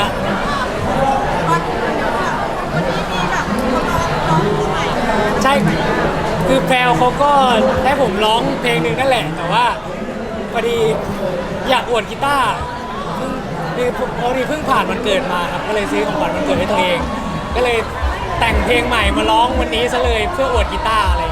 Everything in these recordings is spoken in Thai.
ละวันวันนี้มีแบบคนร้องร้องผู้ใหม่ใช่คือแพลวเขาก็ให้ผมร้องเพลงหนึ่งนั่นแหละ แต่ว่าพอดีอยากอวดกีตาร์เพิ่งคือพอดีเพิ่งผ่านวันเกิดมาครับก็เลยซื้อของขวัญวันเกิดให้ตัวเอง ก็เลยแต่งเพลงใหม่มาร้องวันนี้ซะเลยเพื่ออวดกีตาร์อะไร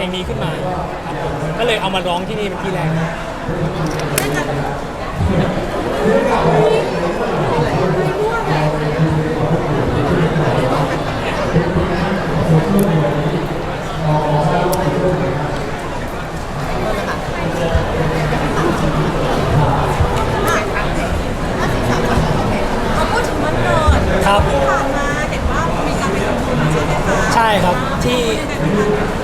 ลงเพลงนี้ขึ้นมาครับผมก็เลยเอามาร้องที่นี่เป็นที่แรกเคะใช่ครับที่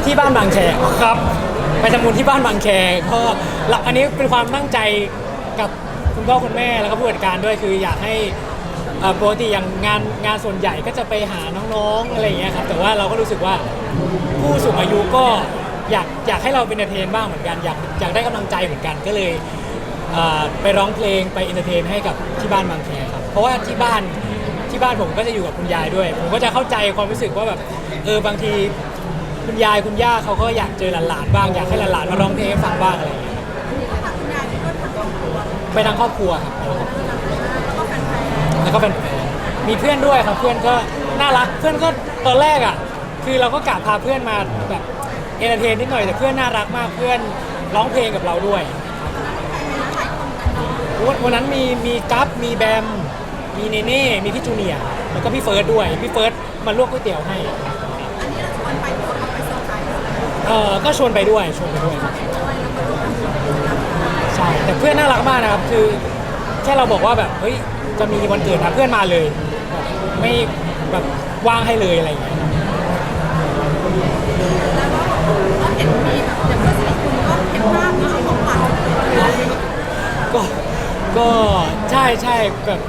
ที่บ้านบางแคครับ ไปทำบุญที่บ้านบางแคก็เราอันนี้เป็นความตั้งใจกับคุณพ่อคุณแม่แล้วก็ผู้จัดการด้วยคืออยากให้เอ่อปกติอย่างงานงานส่วนใหญ่ก็จะไปหาน้องๆอะไรอย่างเงี้ยครับแต่ว่าเราก็รู้สึกว่าผู้สูงอายุก็อยากอยากให้เราเป็นเอนเตอร์เทนบ้างเหมือนกันอยากอยากได้กำลังใจเหมือนกันก็เลย เอ่อไปร้องเพลงไปเอนเตอร์เทนให้กับที่บ้านบางแคครับ เพราะว่าที่บ้าน ที่บ้านผมก็จะอยู่กับคุณยายด้วย ผมก็จะเข้าใจความรู้สึกว่าแบบเออบางทีคุณยายคุณย่าเขาก็อยากเจอหลานๆบ้างอยากให้หลานๆมาร้องเพลงให้ฟังบ้างอะไรอย่างเงี้ยไปทางครอบครัวครับแล้วก็เป็นมีเพื่อนด้วยครับเพื่อนก็น่ารักเพื่อนก็ตอนแรกอะ คือเราก็กะพาเพื่อนมาแบบเอนเตอร์เทนนิดหน่อยแต่เพื่อนน่ารักมากเพื่อนร้องเพลงกับเราด้วยวันวันนั้นมีมีกัฟมีแบม มีเนเน่ มีพี่จูเนียร์แล้วก็พี่เฟิร์สด้วย พี่เฟิร์สมาลวกก๋วยเตี๋ยวให้ๆอันนี้เราชวนไปทุกคนเอาไปเซอร์ไพรส์เออก็ชวนไปด้วย ชวนไปด้วยครับใช่ แต่เพื่อนน่ารักมากนะครับ คือ แค่เราบอกว่าแบบ เฮ้ย จะมีวันเกิดนะเพื่อนมาเลยแบบไม่แบบว่างให้เลยอะไรอย่างเงี้ยแล้วก็ก็เห็นมีแบบอย่างเพื่อนสนิทคุณก็เห็นภาพแล้วเอาของขวัญไปให้ก็ ก็ใช่ใช่แบบ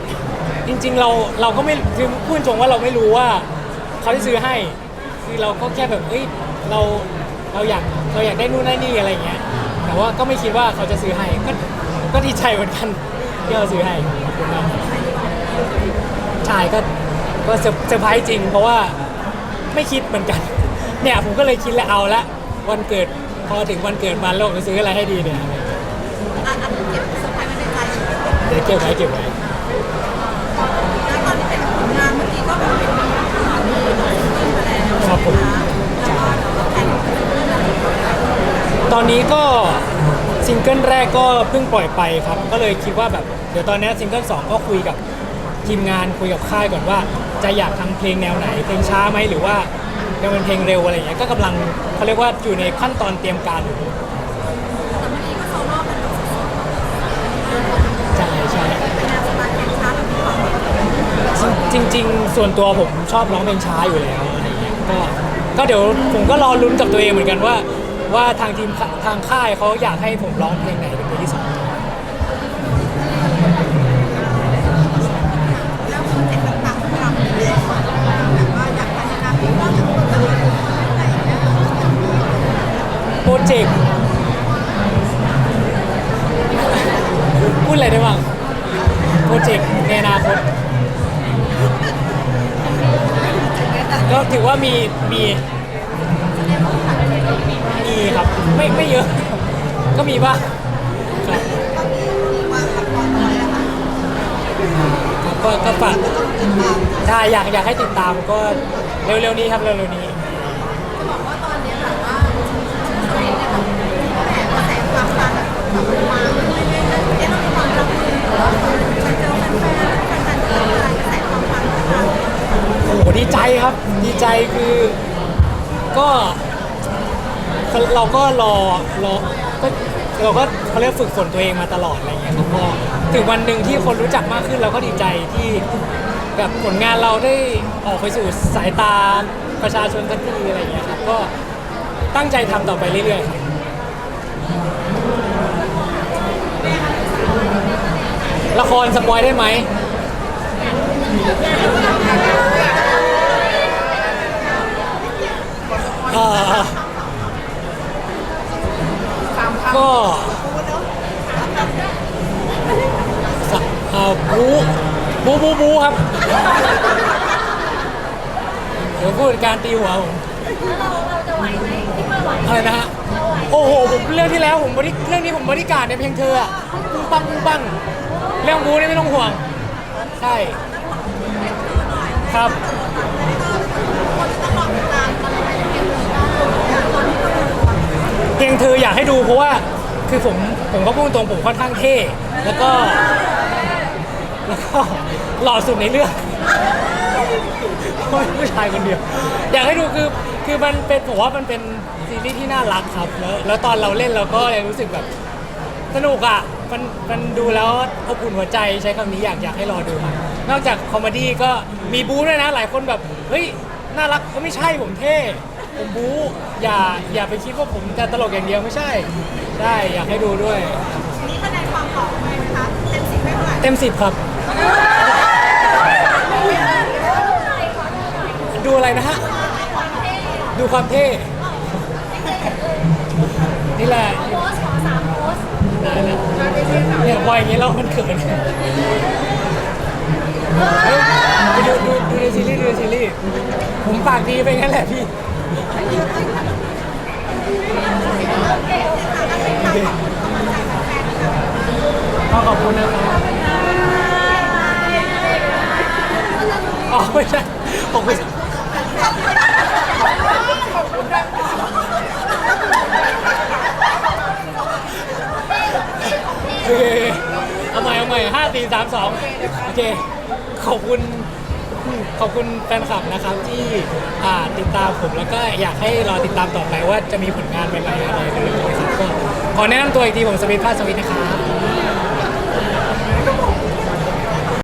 จริง ๆ เราเราก็ไม่คือพูดตรงว่าเราไม่รู้ว่าเขาจะซื้อให้ คือเราก็แค่แบบเอ้ยเราเราอยากเราอยากได้นู่นได้นี่อะไรอย่างเงี้ย แต่ว่าก็ไม่คิดว่าเขาจะซื้อให้ก็ก็ดีใจเหมือนกันที่เขาซื้อให้ขอบคุณมากครับใช่ก็ก็เซอร์เซอร์ไพรส์จริง เพราะว่าไม่คิดเหมือนกัน เนี่ยผมก็เลยคิดแล้วเอาละวันเกิดพอถึงวันเกิดมาโลกจะซื้ออะไรให้ดีเนี่ย อะอะเก็บเซอร์ไพรส์ไว้ในใจ เดี๋ยวเก็บไว้เก็บไว้แล้วตอนที่เป็นงานเมื่อกี้ก็แบบเป็นมีมีหน่อยที่มาแล้ว ครับผมแล้วก็แข่งตอนนี้ก็ซิงเกิลแรกก็เพิ่งปล่อยไปครับ ก็เลยคิดว่าแบบเดี๋ยวตอนนี้ซิงเกิลสองก็คุยกับทีมงานคุยกับค่ายก่อนว่า จะอยากทำเพลงแนวไหน เพลงช้าไหมหรือว่าจะเป็นเพลงเร็วอะไรอย่างเงี้ยก็กำลังเขาเรียกว่าอยู่ในขั้นตอนเตรียมการอยู่แต่เมื่อกี้ก็โซโล่เป็นแบบสดใช่ใช่ๆเป็นแนวสไตล์เพลงช้าแบบนี้ก่อนจริง ๆ ส่วนตัวผมชอบร้องเพลงช้าอยู่แล้ว ก็ก็เดี๋ยวผมก็รอลุ้นกับตัวเองเหมือนกันว่า ว่าทางทีมทางค่ายเขาอยากให้ผมร้องเพลงไหนเป็นเพลงที่สองแล้วโปรเจกต์ ก็ถือว่ามีมีมีครับ ไม่ไม่เยอะ ก็มีบ้างครับก็มีมีวางละครเอาไว้อะค่ะก็ก็ฝากติดตาถ้าอยากอยากให้ติดตามก็เร็วๆนี้ครับเร็วๆนี้ ดีใจครับ ดีใจคือก็เราก็รอรอก็เราก็เขาเรียกฝึกฝนตัวเองมาตลอดอะไรเงี้ยครับก็ถึงวันหนึ่งที่คนรู้จักมากขึ้นเราก็ดีใจที่แบบผลงานเราได้ออกไปสู่สายตาประชาชนสักทีอะไรเงี้ยครับก็ตั้งใจทำต่อไปเรื่อยๆครับละครสปอยได้ไหม อ่อก็สะเอ่อบูบูบูบูครับ เดี๋ยวพูดการตีหัวผมเราเราจะไหวไหมที่ว่าไหวอะไรนะฮะโอ้โหผมเรื่องที่แล้วผมบริเรื่องนี้ผมบริการในเพียงเธออะปุ้งปังปุ้งปังเรื่องบูนี่ไม่ต้องห่วง ใช่ ครับ เพียงเธออยากให้ดูเพราะว่าคือผมผมก็พูดตรงผมค่อนข้างเท่แล้วก็แล้วก็หล่อสุดในเรื่องผู้ชายคนเดียว อยากให้ดูคือคือมันเป็นผมว่ามันเป็นซีรีส์ที่น่ารักครับแล้วแล้วตอนเราเล่นเราก็ยังรู้สึกแบบสนุกอะมันมันดูแล้วอบอุ่นหัวใจใช้คำนี้อยากอยากให้รอดูครับนอกจากคอมเมดี้ก็มีบู๊ด้วยนะ หลายคนแบบ เฮ้ย น่ารักก็ไม่ใช่ผมเท่ ผมบู๊อย่าอย่าไปคิดว่าผมจะตลกอย่างเดียวไม่ใช่ใช่อยากให้ดูด้วย นี่คะแนนความหล่อของไหมคะ เต็มสิบไม่เท่าไหร่เต็มสิบครับ ดูอะไรนะฮะ ดูความเท่ นี่แหละโพสขอสามโพสเนี่ยพออย่างนี้เรามันเขินเฮ้ยไปดูดูดูในซีรีส์ดูในซีรีส์ผมปากดีไปงั้นแหละพี่ ก็ขอบคุณนะครับอ๋อไม่ใช่ขอบคุณโอเคเอาใหม่เอาใหม่ห้าสี่สามสองโอเค ขอบคุณ ขอบคุณแฟนคลับนะครับที่อ่าติดตามผมแล้วก็อยากให้รอติดตามต่อไปว่าจะมีผลงานใหม่ๆอะไรในเรื่องนี้ครับก็ขอแนะนำตัวอีกทีผมสวิตพาสวิทนะครับ